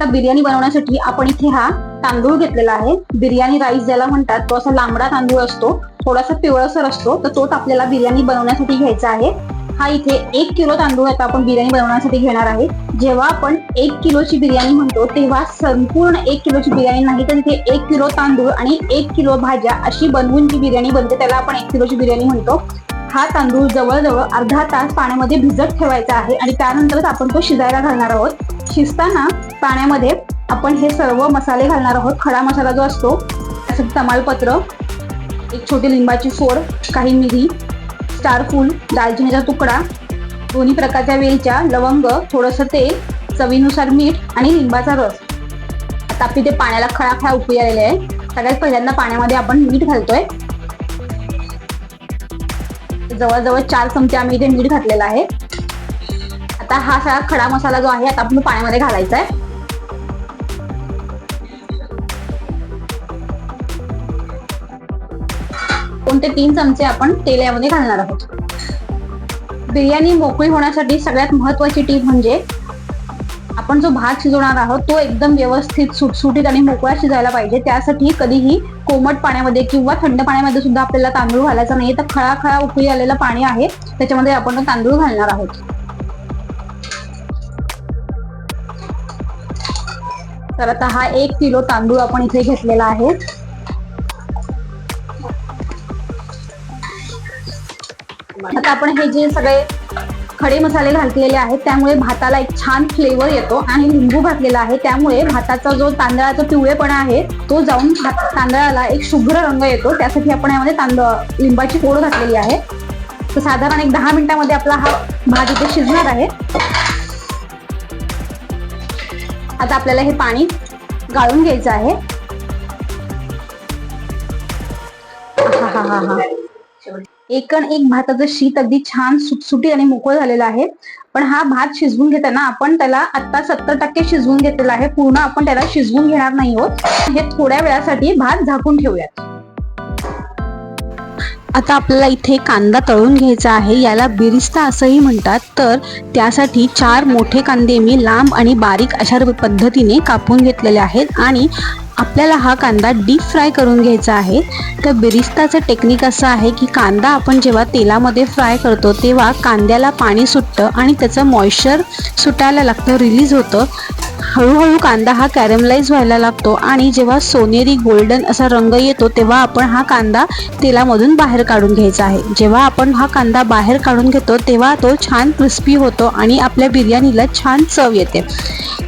आता बिर्याणी बनवण्यासाठी आपण इथे हा तांदूळ घेतलेला आहे. बिर्याणी राईस ज्याला म्हणतात तो असा लांबडा तांदूळ असतो थोडासा पिवळसर असतो तर तोच आपल्याला बिर्याणी बनवण्यासाठी घ्यायचा आहे. हा इथे एक किलो तांदूळ आता आपण बिर्याणी बनवण्यासाठी घेणार आहे. जेव्हा आपण एक किलोची बिर्याणी म्हणतो तेव्हा संपूर्ण एक किलोची बिर्याणी नाही तर तिथे एक किलो तांदूळ आणि एक किलो भाज्या अशी बनवून जी बिर्याणी बनते त्याला आपण एक किलोची बिर्याणी म्हणतो. हा तांदूळ जवळजवळ अर्धा तास पाण्यामध्ये भिजत ठेवायचा आहे आणि त्यानंतरच आपण तो शिजायला घालणार आहोत. शिजताना पाण्यामध्ये आपण हे सर्व मसाले घालणार आहोत. खडा मसाला जो असतो त्यासाठी तमालपत्र एक छोटी लिंबाची फोड काही मिरी स्टारफूल दालचिनीचा तुकडा दोन्ही प्रकारच्या वेलच्या लवंग थोडंसं तेल चवीनुसार मीठ आणि लिंबाचा रस. आता आपली ते पाण्याला खळा खळा उकळी आलेले आहे. सगळ्यात पहिल्यांदा पाण्यामध्ये आपण मीठ घालतोय. जवळजवळ चार चमचे आम्ही इथे मीठ घातलेला आहे. आता हा सगळा खडा मसाला जो आहे आता आपण पाण्यामध्ये घालायचा आहे कोणते तीन चमचे आपण तेल यामध्ये घालणार आहोत. बिर्याणी मोकळी होण्यासाठी सगळ्यात महत्वाची टीप म्हणजे आपण जो भात शिजवणार आहोत तो एकदम व्यवस्थित सुटसुटीत आणि मोकळा शिजायला पाहिजे. त्यासाठी कधीही कोमट पाण्यामध्ये किंवा थंड पाण्यामध्ये सुद्धा आपल्याला तांदूळ घालायचा नाही तर खळा खळा उकळी आलेलं पाणी आहे त्याच्यामध्ये आपण तांदूळ घालणार आहोत. तर आता हा एक किलो तांदूळ आपण इथे घेतलेला आहे. आता आपण हे जे सगळे खडे मसाले घातलेले आहेत त्यामुळे भाताला एक छान फ्लेवर येतो आणि लिंबू घातलेला आहे. त्यामुळे भाताचा जो तांदळाचा पिवळेपणा आहे तो जाऊन भात तांदळाला एक शुभ्र रंग येतो. त्यासाठी आपण यामध्ये तांदळ लिंबाची पोड घातलेली आहे. तर साधारण एक दहा मिनिटामध्ये आपला हा भात इथे शिजणार आहे. आता आपल्याला हे पाणी गाळून घ्यायचं आहे. हा हा हा एकण एक भाताचं शीत अगदी छान सुटसुटी आणि मोकळ झालेलं आहे. पण हा भात शिजवून घेताना आपण त्याला आता सत्तर टक्के शिजवून घेतलेला आहे. पूर्ण आपण त्याला शिजवून घेणार नाही आहोत. हे थोड्या वेळासाठी भात झाकून ठेवूयात. आता आपल्याला इथे कांदा तळून घ्यायचा आहे. याला बिरिस्ता असंही म्हणतात. तर त्यासाठी चार मोठे कांदे मी लांब आणि बारीक अशा पद्धतीने कापून घेतलेले आहेत. आणि आपल्याला हा कांदा डीप फ्राय करून घ्यायचा आहे. तर बिरिस्ताचं टेक्निक असं आहे की कांदा आपण जेव्हा तेलामध्ये फ्राय करतो तेव्हा कांद्याला पाणी सुटतं आणि त्याचं मॉइश्चर सुटायला लागतं रिलीज होतं. हळूहळू कांदा हा कॅरमलाइज व्हायला लागतो आणि जेव्हा सोनेरी गोल्डन असा रंग येतो तेव्हा आपण हा कांदा तेलामधून बाहेर काढून घ्यायचा आहे. जेव्हा आपण हा कांदा बाहेर काढून घेतो तेव्हा तो छान क्रिस्पी होतो आणि आपल्या बिर्याणीला छान चव येते.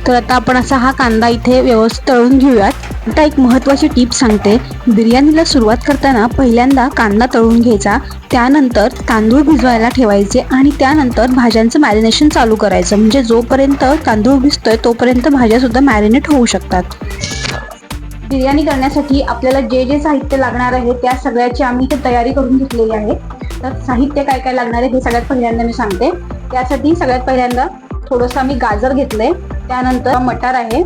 तर आता आपण असा हा कांदा इथे व्यवस्थित तळून घेऊयात. आता एक महत्त्वाची टीप सांगते. बिर्याणीला सुरुवात करताना पहिल्यांदा कांदा तळून घ्यायचा. त्यानंतर तांदूळ भिजवायला ठेवायचे आणि त्यानंतर भाज्यांचं मॅरिनेशन चालू करायचं. म्हणजे जोपर्यंत तांदूळ भिजतोय तोपर्यंत भाज्या सुद्धा मॅरिनेट होऊ शकतात. बिर्याणी करण्यासाठी आपल्याला जे जे साहित्य लागणार आहे त्या सगळ्याची आम्ही इथे तयारी करून घेतलेली आहे. तर साहित्य काय काय लागणार आहे हे सगळ्यात पहिल्यांदा मी सांगते. त्यासाठी सगळ्यात पहिल्यांदा थोडंसं आम्ही गाजर घेतलंय. त्यानंतर मटार आहे.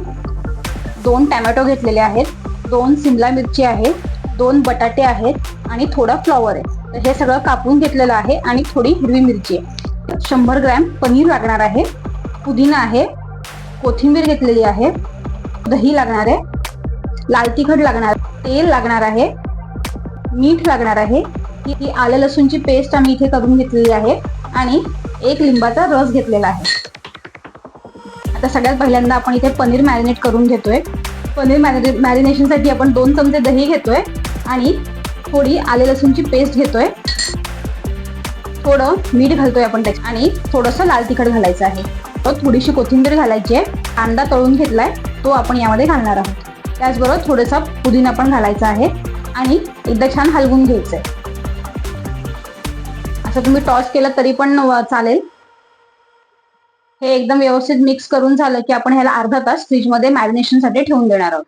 दोन टॅमॅटो घेतलेले आहेत दोन सिमला मिरची आहे दोन बटाटे आहेत आणि थोडा फ्लॉवर आहे. तर हे सगळं कापून घेतलेलं आहे आणि थोडी हिरवी मिरची आहे. शंभर ग्रॅम पनीर लागणार आहे पुदिना आहे कोथिंबीर घेतलेली आहे दही लागणार आहे लाल तिखट लागणार तेल लागणार आहे मीठ लागणार आहे. ही आलं लसूणची पेस्ट आम्ही इथे करून घेतलेली आहे आणि एक लिंबाचा रस घेतलेला आहे. आता सगळ्यात पहिल्यांदा आपण इथे पनीर मॅरिनेट करून घेतोय. पनीर मॅरि मॅरिनेशनसाठी आपण दोन चमचे दही घेतोय आणि थोडी आले लसूणची पेस्ट घेतोय. थोडं मीठ घालतोय आपण त्याच्यात आणि थोडंसं लाल तिखट घालायचं आहे. तर थोडीशी कोथिंबीर घालायची आहे. कांदा तळून घेतलाय तो आपण यामध्ये घालणार आहोत. त्याचबरोबर थोडासा पुदिना पण घालायचा आहे आणि एकदा छान हलवून घ्यायचंय. असं तुम्ही टॉस केलं तरी पण चालेल. हे एकदम व्यवस्थित मिक्स करून झालं की आपण ह्याला अर्धा तास फ्रीजमध्ये मॅरिनेशनसाठी ठेवून देणार आहोत.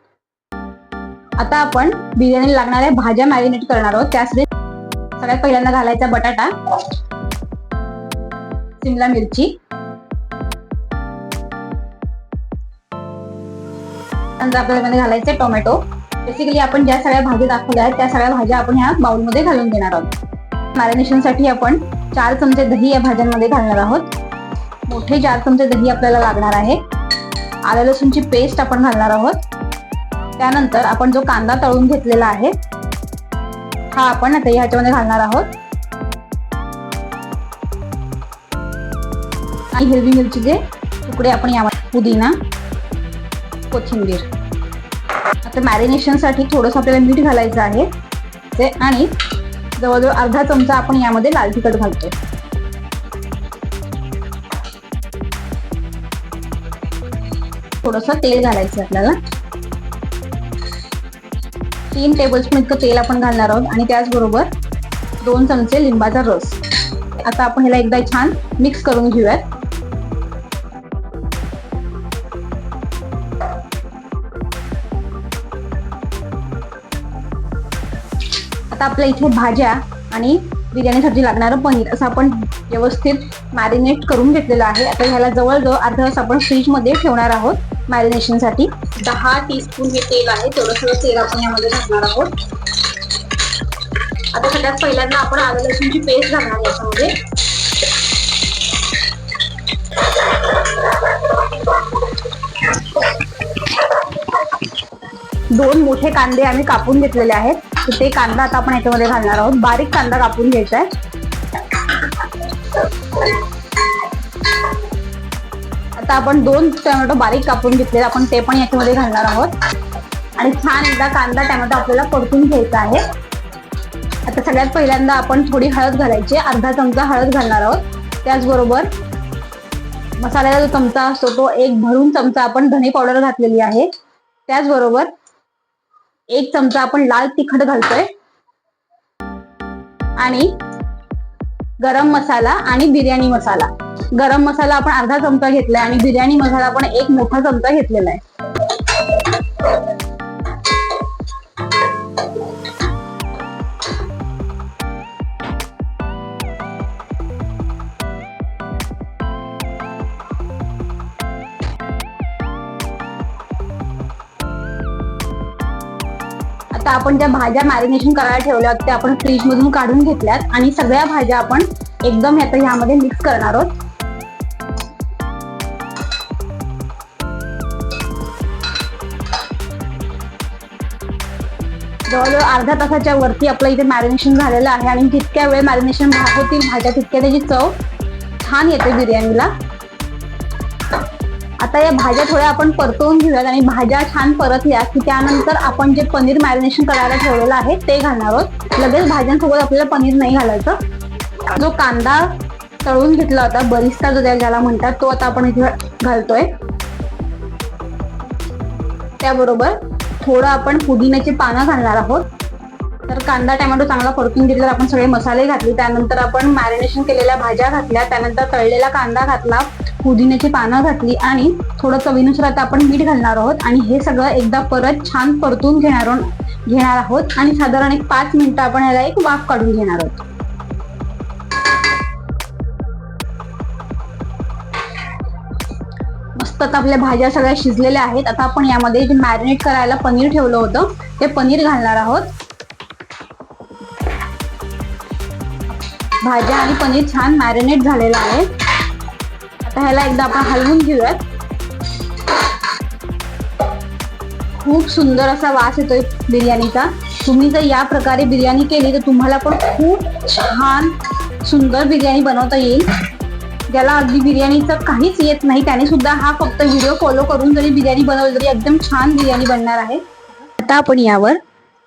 आता आपण बिर्याणी लागणाऱ्या भाज्या मॅरिनेट करणार आहोत. त्यासाठी सगळ्यात पहिल्यांदा घालायचा बटाटा शिमला मिरची नंतर आपल्याला घालायचे टोमॅटो. बेसिकली आपण ज्या सगळ्या भाज्या दाखवल्या आहेत त्या सगळ्या भाज्या आपण ह्या बाउलमध्ये घालून देणार आहोत. मॅरिनेशनसाठी आपण चार चमचे दही या भाज्यांमध्ये घालणार आहोत. मोठे चार चमचे दही आपल्याला लागणार आहे. आल्या लसूणची पेस्ट आपण घालणार आहोत. त्यानंतर आपण जो कांदा तळून घेतलेला आहे हा आपण आता ह्याच्यामध्ये घालणार आहोत. आणि हिरवी मिरचीचे तुकडे आपण यामध्ये पुदिना कोथिंबीर. आता मॅरिनेशनसाठी थोडंसं आपल्याला मीठ घालायचं आहे. ते आणि जवळजवळ अर्धा चमचा आपण यामध्ये लाल तिखट घालतो थोडस तेल घालायचं आपल्याला. तीन टेबलस्पून इतकं तेल आपण घालणार आहोत आणि त्याचबरोबर दोन चमचे लिंबाचा रस. आता आपण ह्याला एकदा छान मिक्स करून घेऊयात. आता आपल्या इथे भाज्या आणि बिर्याणीसाठी लागणारं पनीर असं आपण व्यवस्थित मॅरिनेट करून घेतलेलं आहे. आता ह्याला जवळजवळ अर्धा तास आपण फ्रीजमध्ये ठेवणार आहोत. मॅरिनेशनसाठी दहा टीस्पून हे तेल आहे. तेवढं सगळं तेल आपण यामध्ये घालणार आहोत. आता सगळ्यात पहिल्यांदा आपण आलं लसूणची पेस्ट घालणार याच्यामध्ये. दोन मोठे कांदे आम्ही कापून घेतलेले आहेत. ते कांदा आता आपण याच्यामध्ये घालणार आहोत. बारीक कांदा कापून घ्यायचा आहे. आता आपण दोन टोमॅटो बारीक कापून घेतलेले आपण ते पण याच्यामध्ये घालणार आहोत. आणि छान एकदा कांदा टोमॅटो आपल्याला परतून घ्यायचा आहे. आता सगळ्यात पहिल्यांदा आपण थोडी हळद घालायची. अर्धा चमचा हळद घालणार आहोत. त्याचबरोबर मसाल्याचा जो चमचा असतो तो एक भरून चमचा आपण धने पावडर घातलेली आहे. त्याचबरोबर एक चमचा आपण लाल तिखट घालतोय. आणि गरम मसाला आणि बिर्याणी मसाला. गरम मसाला आपण अर्धा चमचा घेतलाय आणि बिर्याणी मसाला आपण एक मोठा चमचा घेतलेला आहे. आता आपण ज्या भाज्या मॅरिनेशन करायला ठेवल्या होत्या त्या आपण फ्रीज मधून काढून घेतल्यात आणि सगळ्या भाज्या आपण एकदम आता ह्यामध्ये मिक्स करणार आहोत. जवळजवळ अर्ध्या तासाच्या वरती आपलं इथे मॅरिनेशन झालेलं आहे आणि जितक्या वेळ मॅरिनेशन होतील भाज्या तितक्या त्याची चव छान येते बिर्याणीला. आता या भाज्या थोड्या आपण परतवून घेऊयात आणि भाज्या छान परतल्या की त्यानंतर आपण जे पनीर मॅरिनेशन करायला ठेवलेलं आहे ते घालणार आहोत. लगेच भाज्यांसोबत आपल्याला पनीर नाही घालायचं. जो कांदा तळून घेतला होता बरिस्ता जो ज्याला म्हणतात तो आता आपण इथे घालतोय. त्याबरोबर थोडं आपण पुदिन्याची पानं घालणार आहोत. तर कांदा टॅमॅटो चांगला परतून घेतल्यावर आपण सगळे मसाले घातले. त्यानंतर आपण मॅरिनेशन केलेल्या भाज्या घातल्या. त्यानंतर तळलेला कांदा घातला. पुदिन्याची पानं घातली आणि थोडं चवीनुसार आता आपण मीठ घालणार आहोत. आणि हे सगळं एकदा परत छान परतून घेणार घेणार आहोत. आणि साधारण एक पाच मिनिटं आपण याला एक वाफ काढून घेणार आहोत. मस्त आता आपल्या भाज्या सगळ्या शिजलेल्या आहेत. आता आपण यामध्ये जे मॅरिनेट करायला पनीर ठेवलं होतं ते पनीर घालणार आहोत. भाज्या आणि पनीर छान मॅरिनेट झालेलं आहे. आता ह्याला एकदा आपण हलवून घेऊयात. खूप सुंदर असा वास येतोय बिर्याणीचा. तुम्ही जर या प्रकारे बिर्याणी केली तर तुम्हाला पण खूप छान सुंदर बिर्याणी बनवता येईल. ज्याला अगदी बिर्याणीचं काहीच येत नाही त्याने सुद्धा हा फक्त व्हिडिओ फॉलो करून जरी बिर्याणी बनवली तरी एकदम छान बिर्याणी बनणार आहे. आता आपण यावर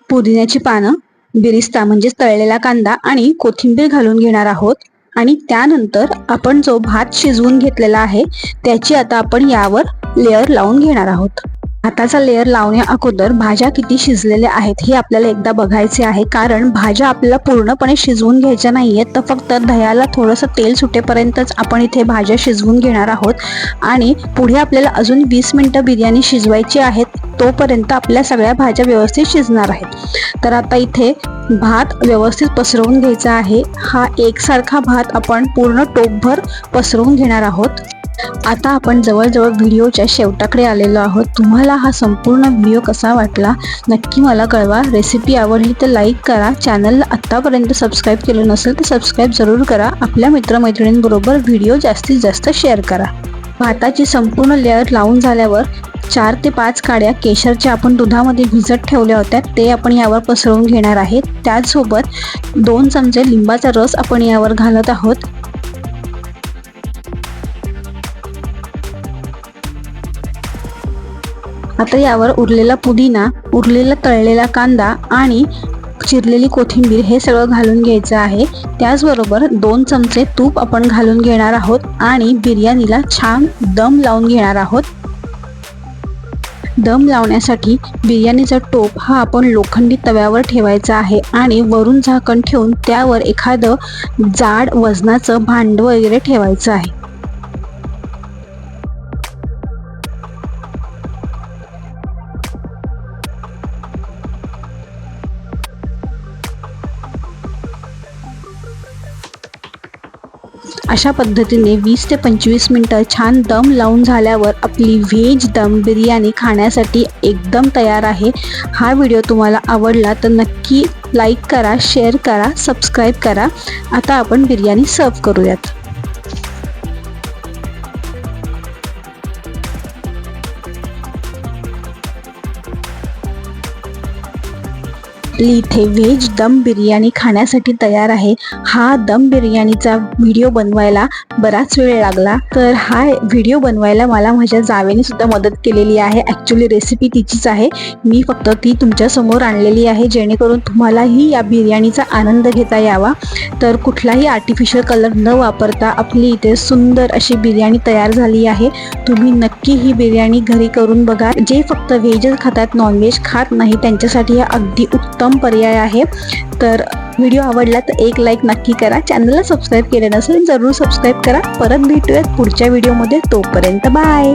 पुदिन्याची पानं बिरिस्ता म्हणजेच तळलेला कांदा आणि कोथिंबीर घालून घेणार आहोत. आणि त्यानंतर आपण जो भात शिजवून घेतलेला आहे त्याची आता आपण यावर लेअर लावून घेणार आहोत. भाताचा लेअर लावण्या अगोदर भाज्या किती शिजलेल्या आहेत हे आपल्याला एकदा बघायचे आहे. कारण भाज्या आपल्याला पूर्णपणे शिजवून घ्यायच्या नाहीयेत तर फक्त दह्याला थोडंसं तेल सुटेपर्यंतच आपण इथे भाज्या शिजवून घेणार आहोत. आणि पुढे आपल्याला अजून वीस मिनिटं बिर्याणी शिजवायची आहेत तोपर्यंत आपल्या सगळ्या भाज्या व्यवस्थित शिजणार आहेत. तर आता इथे भात व्यवस्थित पसरवून घ्यायचा आहे. हा एकसारखा भात आपण पूर्ण टोपभर पसरवून घेणार आहोत. आता आपण जवळजवळ व्हिडिओच्या शेवटाकडे आलेलो आहोत. तुम्हाला हा संपूर्ण व्हिडिओ कसा वाटला? नक्की मला कळवा. रेसिपी आवडली तर लाईक करा. चॅनलला आत्तापर्यंत सबस्क्राईब केलं नसेल तर सबस्क्राईब जरूर करा. आपल्या मित्रमैत्रिणींबरोबर व्हिडिओ जास्तीत जास्त शेअर करा. भाताची संपूर्ण लेअर लावून झाल्यावर चार ते पाच काड्या केशरच्या आपण दुधामध्ये भिजत ठेवल्या होत्या ते आपण यावर पसरवून घेणार आहेत. त्याचसोबत दोन चमचे लिंबाचा रस आपण यावर घालत आहोत. आता यावर उरलेला पुदिना उरलेला तळलेला कांदा आणि चिरलेली कोथिंबीर हे सगळं घालून घ्यायचं आहे. त्याचबरोबर दोन चमचे तूप आपण घालून घेणार आहोत आणि बिर्याणीला छान दम लावून घेणार आहोत. दम लावण्यासाठी बिर्याणीचा टोप हा आपण लोखंडी तव्यावर ठेवायचा आहे आणि वरून झाकण ठेवून त्यावर एखादं जाड वजनाचं भांड वगैरे ठेवायचं आहे. अशा पद्धतीने वीस ते पंचवीस मिनटं छान दम लावून झाल्यावर आपली व्हेज दम बिर्याणी खाण्यासाठी एकदम तयार आहे. हा व्हिडिओ तुम्हाला आवडला तर नक्की लाईक करा शेअर करा सबस्क्राईब करा. आता आपण बिर्याणी सर्व करूयात. आपली इथे व्हेज दम बिर्याणी खाण्यासाठी तयार आहे. हा दम बिर्याणीचा व्हिडिओ बनवायला बराच वेळ लागला. तर हा व्हिडिओ बनवायला मला माझ्या जावेने सुद्धा मदत केलेली आहे. ॲक्च्युली रेसिपी तिचीच आहे. मी फक्त ती तुमच्यासमोर आणलेली आहे. जेणेकरून तुम्हालाही या बिर्याणीचा आनंद घेता यावा. तर कुठलाही आर्टिफिशियल कलर न वापरता आपली इथे सुंदर अशी बिर्याणी तयार झाली आहे. तुम्ही नक्की ही बिर्याणी घरी करून बघा. जे फक्त व्हेजच खातात नॉनव्हेज खात नाही त्यांच्यासाठी हा अगदी उत्तम उत्तम पर्याय आहे तर व्हिडिओ आवडला तर एक लाईक नक्की करा. चॅनलला सबस्क्राईब केले नसेल जरूर सबस्क्राईब करा. परत भेटूयात पुढच्या व्हिडिओमध्ये तोपर्यंत बाय